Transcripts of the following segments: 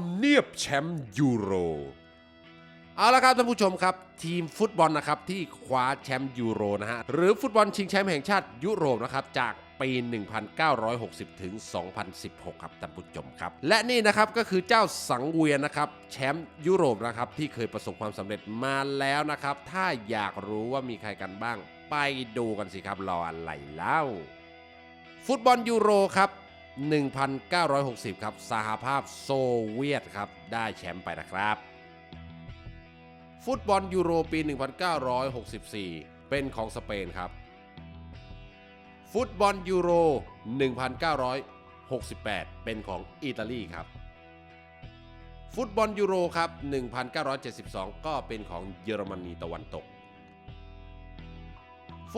ำเนียบแชมป์ยูโร เอาละครับท่านผู้ชมครับ ทีมฟุตบอลนะครับที่คว้าแชมป์ยูโรนะฮะหรือฟุตบอลชิงแชมป์แห่งชาติยุโรปนะครับจากปี 1960 ถึง 2016 ครับท่านผู้ชมครับ และนี่นะครับก็คือเจ้าสังเวียนนะครับแชมป์ยุโรปนะครับที่เคยประสบความสำเร็จมาแล้วนะครับ ถ้าอยากรู้ว่ามีใครกันบ้าง ไปดูกันสิครับรออะไรเล่า ฟุตบอลยูโรครับ 1960 ครับ สหภาพโซเวียตครับ ได้แชมป์ไปนะครับ ฟุตบอลยูโรปี 1964 เป็นของสเปนครับ ฟุตบอลยูโร 1968 เป็นของอิตาลีครับ ฟุตบอลยูโรครับ 1972 ก็เป็นของเยอรมนีตะวันตก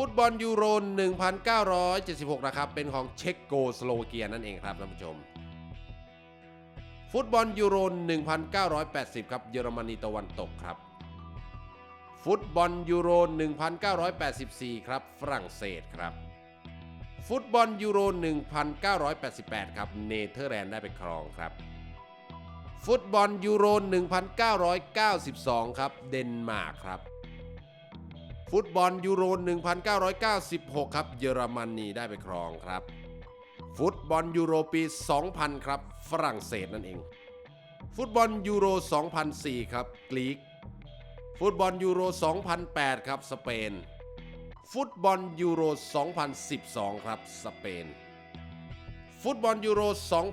ฟุตบอลยูโร 1976 นะครับ เป็นของเช็กโกสโลวาเกียนั่นเองครับท่านผู้ชม ฟุตบอลยูโร 1980 ครับ เยอรมนีตะวันตกครับ ฟุตบอลยูโร 1984 ครับ ฝรั่งเศสครับ ฟุตบอลยูโร 1988 ครับ เนเธอร์แลนด์ได้ไปครองครับ ฟุตบอลยูโร 1992 ครับ เดนมาร์กครับ ฟุตบอลยูโร 1996 ครับ เยอรมนีได้ไปครองครับ ฟุตบอลยูโรปี 2000 ครับ ฝรั่งเศสนั่นเอง ฟุตบอลยูโร 2004 ครับกรีก ฟุตบอลยูโร 2008 ครับสเปน ฟุตบอลยูโร 2012 ครับสเปน ฟุตบอลยูโร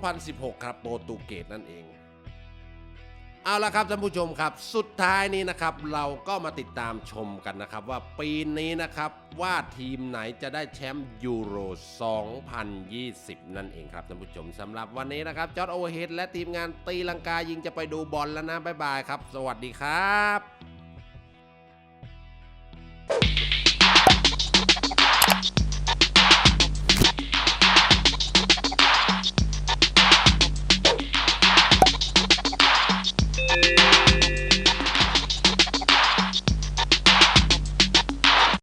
2016 ครับโปรตุเกสนั่นเอง เอาละครับท่านผู้ชมครับ สุดท้ายนี้นะครับเราก็มาติดตามชมกันนะครับ ว่าปีนี้นะครับว่าทีมไหนจะได้แชมป์ยูโร 2020 นั่นเองครับท่านผู้ชมสำหรับวันนี้นะครับจอร์ดโอเวเฮดและทีมงานตีลังกายิงจะไปดูบอลแล้วนะบ๊ายบายครับ สวัสดีครับ